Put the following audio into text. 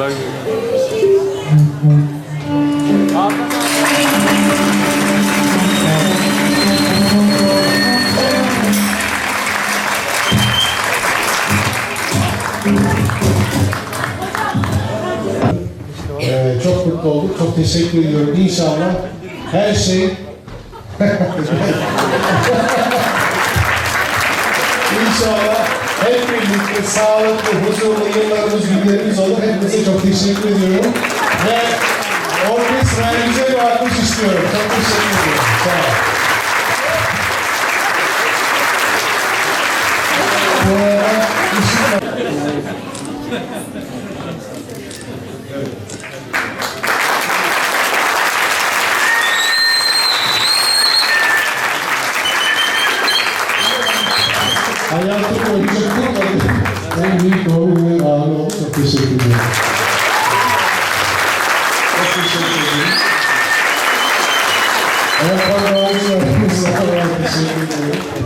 Ben Ee, çok mutlu olduk. Çok teşekkür ediyorum. İnşallah her şey hep birlikte sağlıklı, huzurlu yıllarımız, günlerimiz olur. Hepinize çok teşekkür ediyorum. Ve orkestraya güzel bir alkış istiyorum. Çok teşekkür ediyorum. Sağ olun. Bu arada işin Hayatım boyunca kurmadım. En büyük doğum günü anı oldu. Çok teşekkür ederim. Çok teşekkür ederim. Ayakkabı almışlar. Sağ olun. Teşekkür ederim.